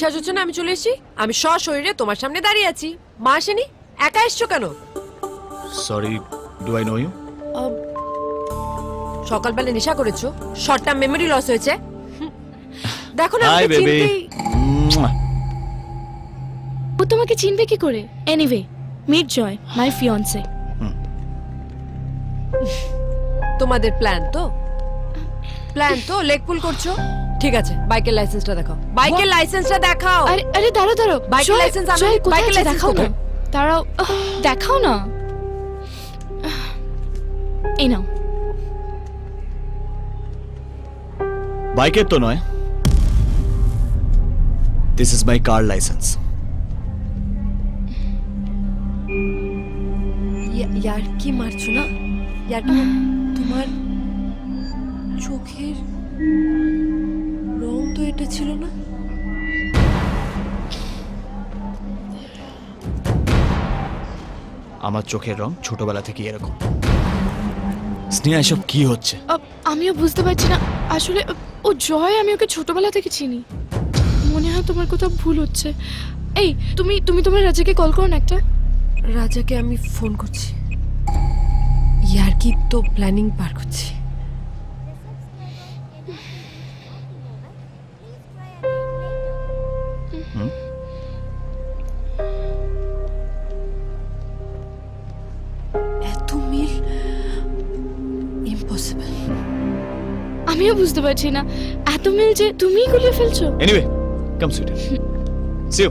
বিশ্বাস হচ্ছে না আমি চলে এসেছি? আমি সশরীরে তোমার সামনে দাঁড়িয়ে আছি। মা আসেনি? একা এসছো কেন? Sorry do I know you সকালবেলা নেশা করেছ? শর্ট টার্ম মেমোরি লস হয়েছে। দেখো না আমাকে চিনতেই ও তোমাকে চিনবে কি করে? এনিওয়ে মিট জয় মাই ফিয়ন্সে তোমাদের প্ল্যান তো? প্ল্যান তো? লেগ পুল করছ? ঠিক আছে বাইকের লাইসেন্সটা দেখাও। বাইকের লাইসেন্সটা দেখাও। আরে আরে দাঁড়াও দাঁড়াও। বাইকের লাইসেন্স আমি- বাইকের license দেখাও না? দাঁড়াও দেখাও না। এই নাও। বাইকের তো নয়। This is my car licence ইয়ার কি মারছো না? ইয়ার তোমার চোখের তো এটা ছিল না? আমার চোখের রং ছোটবেলা থেকে এরকম। স্নেহা এসব কি হচ্ছে? আমিও বুঝতে পারছি না। আসলে ও জয় আমি ওকে ছোটবেলা থেকে চিনি। মনে হয় তোমার কোথাও ভুল হচ্ছে। এই তুমি তুমি তোমার রাজাকে কল করো না একটা। রাজাকে আমি ফোন করছি। ইয়ার কি তো প্ল্যানিং পার করছি। আমিও বুঝতে পারছি না। এত মিল যে তুমিই গুলিয়ে ফেলছো। Anyway come sweeter see you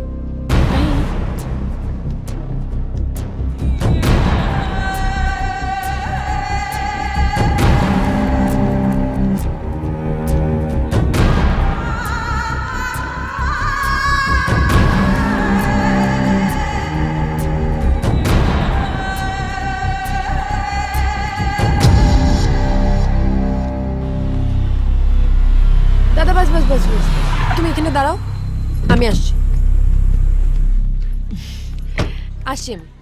বাস তুমি এখানে দাঁড়াও আমি আসছি আমি।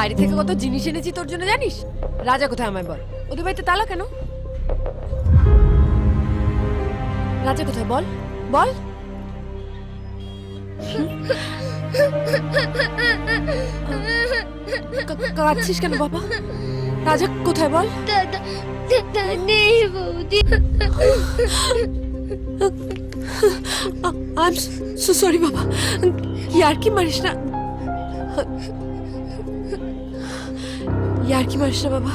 বাইরে থেকে কত জিনিস এনেছি তোর জন্য জানিস রাজা কোথায় আমায় বল ওদের বাড়িতে তালা কেন রাজা কোথায় বল বল কাঁদছিস কেন বাবা রাজা কোথায় বল নেই বৌদি আই এম সো সরি বাবা ইয়ার কি মারিস না ইয়ার কি না বাবা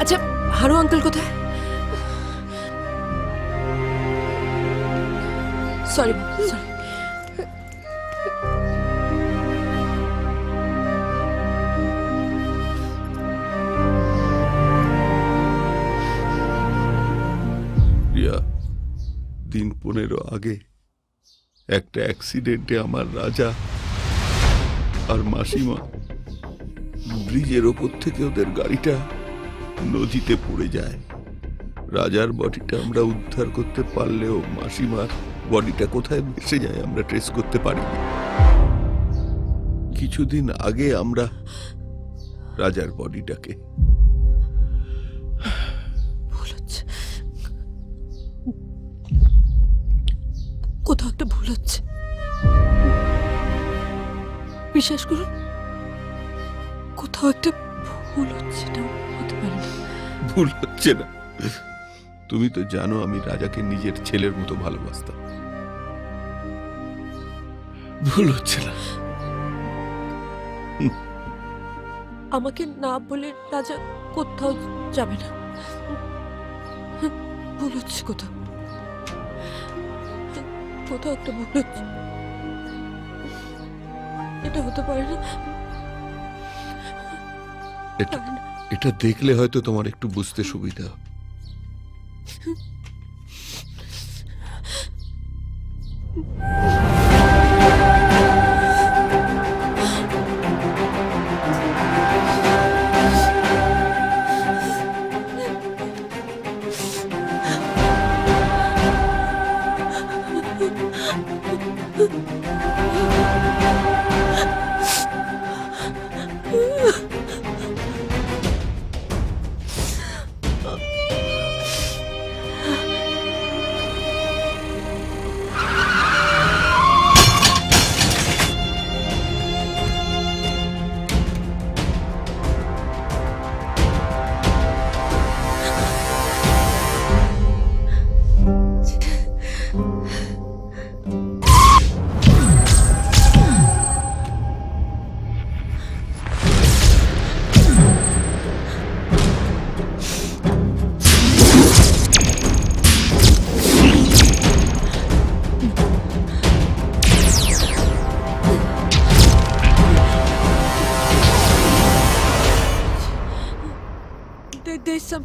আচ্ছা হারু আঙ্কেল কোথায় সরি সরি দিন পনেরো আগে একটা অ্যাক্সিডেন্টে আমার রাজা আর মাসিমা, ব্রিজের ওপর থেকে ওদের গাড়িটা নদীতে পড়ে যায়। রাজার বডিটা আমরা উদ্ধার করতে পারলেও মাসিমার বডিটা কোথায় ভেসে যায় আমরা ট্রেস করতে পারি কিছুদিন আগে আমরা রাজার বডিটাকে কোথাও একটা ভুল হচ্ছে বিশ্বাস করুন কোথাও একটা ভুল হচ্ছে এটা হতে পারে না। ভুল হচ্ছে না। তুমি তো জানো আমি রাজাকে নিজের ছেলের মতো ভালোবাসতাম। ভুল হচ্ছে না। আমাকে না বলে রাজা কোথাও যাবে না। ভুল হচ্ছে কোথাও। কোথাও একটা ভুল হচ্ছে। এটা হতে পারে না। এটা এটা দেখলে হয়তো তোমার একটু বুঝতে সুবিধা।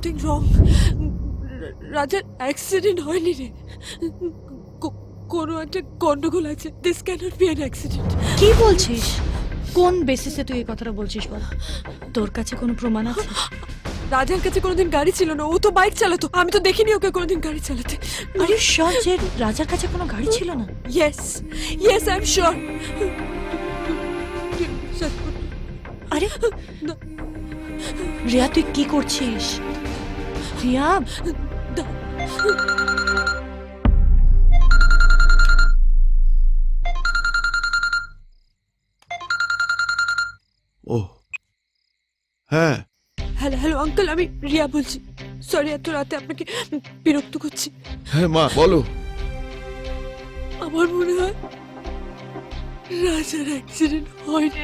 Something wrong. রাজার অ্যাক্সিডেন্ট হয়নি রে। কোনো একটা গন্ডগোল আছে। This can't be an accident কি বলছিস? কোন বেসিসে তুই এই কথাটা বলছিস বল? তোর কাছে কোনো প্রমাণ আছে? রাজার কাছে কোনোদিন গাড়ি ছিল না। ও তো বাইক চালাতো। আমি তো দেখিনি ওকে কোনোদিন গাড়ি চালাতে। আর ইউ শিওর যে রাজার কাছে কোনো গাড়ি ছিল না? Yes yes I am sure আরে রিয়া তুই কি করছিস? রিয়া ও হ্যাঁ হ্যালো হ্যালো আঙ্কেল আমি রিয়া বলছি। সরি এত রাতে আপনাকে বিরক্ত করছি। হ্যাঁ মা বলো। আমার মনে হয় রাজার অ্যাক্সিডেন্ট হয়নি.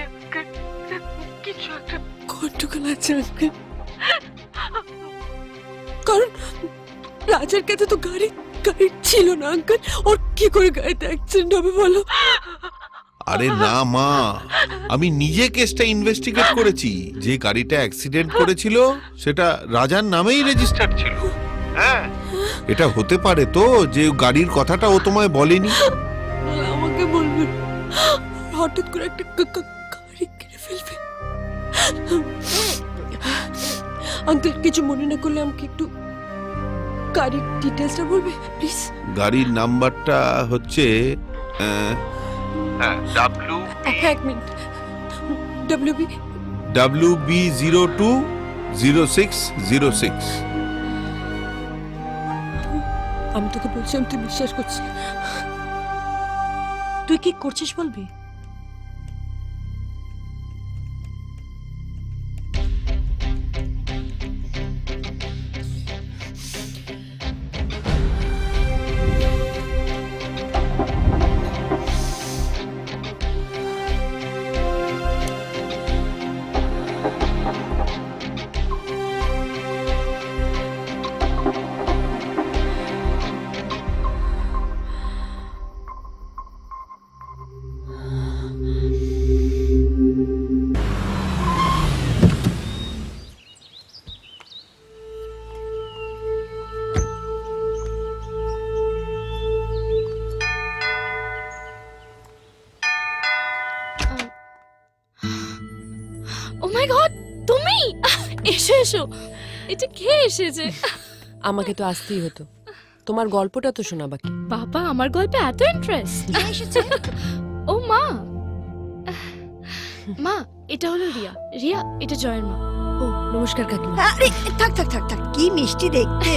কিছু একটা গন্ডগোল আছে আঙ্কেল কারণ রাজার কাছে তো গাড়ি গাড়ি ছিল না আঙ্কেল। ওর কি করে গাড়িতে অ্যাক্সিডেন্ট হবে বলো? আরে না মা। আমি নিজে কেসটা ইনভেস্টিগেট করেছি। যে গাড়িটা অ্যাক্সিডেন্ট করেছিল সেটা রাজার নামেই রেজিস্টার্ড ছিল। হ্যাঁ। এটা হতে পারে তো যে গাড়ির কথাটা ও তোমায় বলেনি? আমাকে বলবেন। হঠাৎ করে একটা গাড়ি কিনে ফেলবে। আঙ্কেল কিছু মনে না করলে আমাকে একটু গাড়ির ডিটেলসটা বলবে? প্লিজ গাড়ির নাম্বারটা হচ্ছে আহ, হ্যাঁ ডাব্লিউ এক minute. W B W B zero two zero six zero six আমি তোকে বলছি আমি তুই বিশ্বাস করছি। তুই কি করছিস বলবি? এসো এসো এটা কে এসেছে? আমাকে তো আসতেই হতো। তোমার গল্পটা তো শোনা বাকি। বাবা আমার গল্পে এত ইন্টারেস্ট ও মা। মা এটা হলো রিয়া। রিয়া এটা জয়ের মা। ও নমস্কার কাকিমা। আরে থাক থাক থাক থাক কি মিষ্টি দেখতে।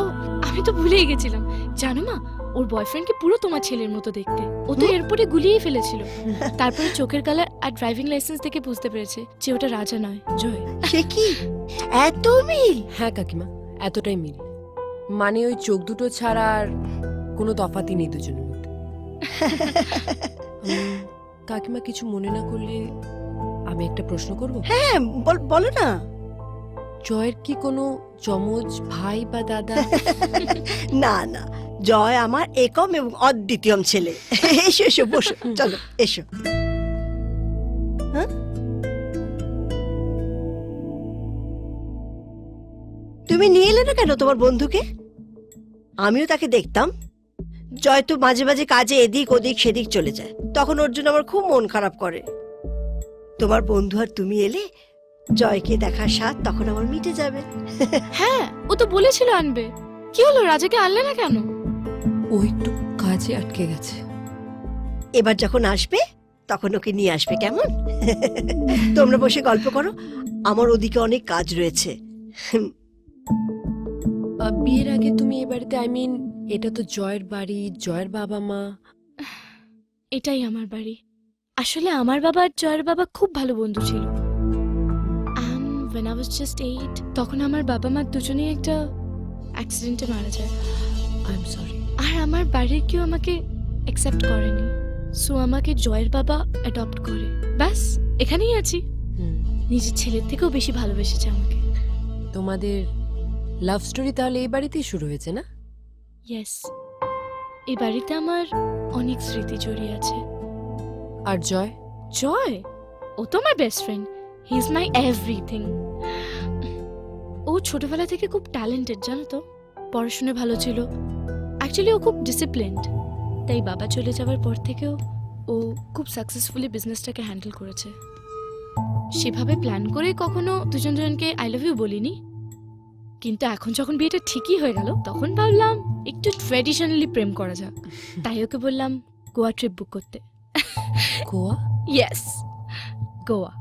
ও আমি তো ভুলেই গেছিলাম। জানো মা ওর বয়ফ্রেন্ডকে পুরো তোমার ছেলের মতো দেখতে। ও তো এয়ারপোর্টে গুলিয়ে ফেলেছিল। তারপরে চোখের কালার আর ড্রাইভিং লাইসেন্স দেখে বুঝতে পেরেছে যে ওটা রাজা নয় জয়। সে কি? এত মিল? হ্যাঁ কাকিমা এতটাই মিল। মানে ওই চোখ দুটো ছাড়া আর কোনো তফাতই নেই দুজনের মধ্যে। কাকিমা কিছু মনে না করলে আমি একটা প্রশ্ন করব? হ্যাঁ বল- বলো না। জয়ের কি কোনো যমজ ভাই বা দাদা? না না। জয় আমার একম এবং অদ্বিতীয়ম ছেলে। এসো এসো বসো। চলো এসো। হ্যাঁ? তুমি নিয়ে এলে না কেন তোমার বন্ধুকে? আমিও তাকে দেখতাম। জয় তো মাঝে মাঝে কাজে এদিক ওদিক সেদিক চলে যায়। তখন ওর জন্য আমার খুব মন খারাপ করে। তোমার বন্ধু আর তুমি এলে জয়কে দেখার স্বাদ তখন আমার মিটে যাবে। হ্যাঁ ও তো বলেছিল আনবে। কি হলো রাজাকে আনলে না কেন? ও একটু কাজে আটকে গেছে। এবার যখন আসবে তখন ওকে নিয়ে আসবে কেমন? তোমরা বসে গল্প করো আমার ওদিকে অনেক কাজ রয়েছে। বিয়ের আগে তুমি এ বাড়িতে আই মিন এটা তো জয়ের বাড়ি জয়ের বাবা মা। এটাই আমার বাড়ি। আসলে আমার বাবা আর জয়ের বাবা খুব ভালো বন্ধু ছিল। When I was just eight তখন আমার বাবা মা দুজনেই একটা অ্যাক্সিডেন্টে মারা যায়। আই এম সরি আর আমার বাড়ির কেউ আমাকে অ্যাকসেপ্ট করেনি। সো আমাকে জয়ের বাবা অ্যাডপ্ট করে। ব্যাস এখানেই আছি। নিজের ছেলের থেকেও বেশি ভালোবেসেছে আমাকে। তোমাদের লাভ স্টোরি তাহলে এই বাড়িতেই শুরু হয়েছে না? ইয়েস এই বাড়িতে আমার অনেক স্মৃতি জড়িয়ে আছে। আর জয়? জয়? ও তো আমার best friend he is my everything ও ছোটবেলা থেকে খুব ট্যালেন্টেড জানো তো? পড়াশোনায় ভালো ছিল। অ্যাকচুয়ালি ও খুব ডিসিপ্লিনড তাই বাবা চলে যাওয়ার পর থেকেও ও খুব সাকসেসফুলি বিজনেসটাকে হ্যান্ডেল করেছে। সেভাবে প্ল্যান করে কখনো দুজন দুজনকে আই লাভ ইউ বলিনি। কিন্তু এখন যখন বিয়েটা ঠিকই হয়ে গেল তখন ভাবলাম একটু ট্র্যাডিশনালি প্রেম করা যাক। তাই ওকে বললাম গোয়া ট্রিপ বুক করতে। গোয়া? Yes Goa.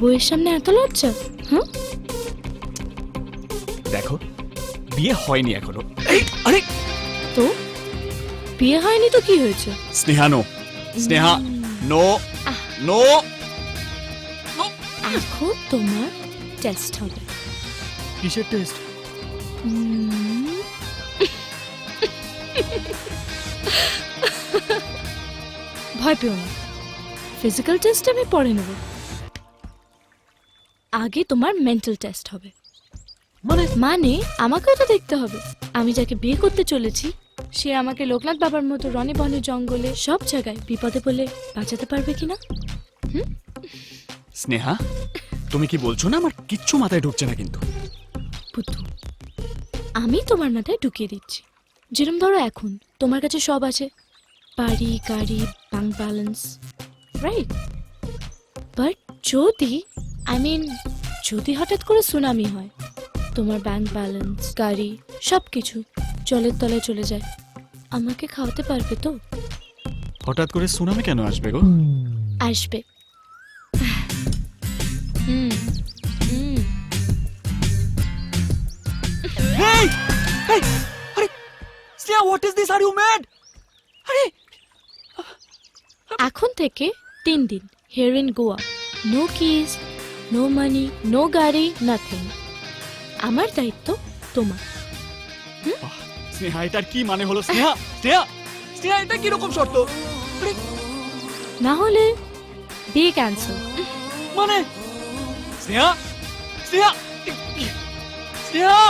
বউয়ের সামনে এত লজ্জা? হ্যাঁ দেখো বিয়ে হয়নি এখনও। এই, আরে! তো? বিয়ে হয়নি তো কি হয়েছে? Sneha no. Sneha no no. এখন তোমার টেস্ট হবে। কিসের টেস্ট উম, ভয় পেও না। ফিজিক্যাল টেস্ট আমি পরে নেব। আগে তোমার মেন্টাল টেস্ট হবে। মানে? মানে আমাকেও তো দেখতে হবে। আমি যাকে বিয়ে করতে চলেছি সে আমাকে লোকনাথ বাবার মতো রনে বনে জঙ্গলে সব জায়গায় বিপদে বলে বাঁচাতে পারবে কিনা? স্নেহা তুমি কি বলছো না আমার কিচ্ছু মাথায় ঢুকছে না কিন্তু? পুতু আমি তোমার মাথায় ঢুকিয়ে দিচ্ছি। যেরম ধরো এখন তোমার কাছে সব আছে। বাড়ি গাড়ি ব্যাংক ব্যালেন্স রাইট বাট যদি আই মিন যদি হঠাৎ করে সুনামি হয় তোমার ব্যাংক ব্যালেন্স গাড়ি সব কিছু জলের তলায় চলে যায় আমাকে খাওয়াতে পারবে তো? হঠাৎ করে সুনামি কেন আসবে গো? আসবে। হুম হুম। Hey! Hey! আরে Sneha what is this are you mad আরে এখন থেকে তিন দিন here in Goa no keys no money no গাড়ি নাথিং আমার দায়িত্ব তোমার। স্নেহা এটার কি মানে হলো? স্নেহা স্নেহা স্নেহা এটা কি রকম শর্ত না হলে বিয়ে ক্যান্সেল মানে? স্নেহা স্নেহা স্নেহা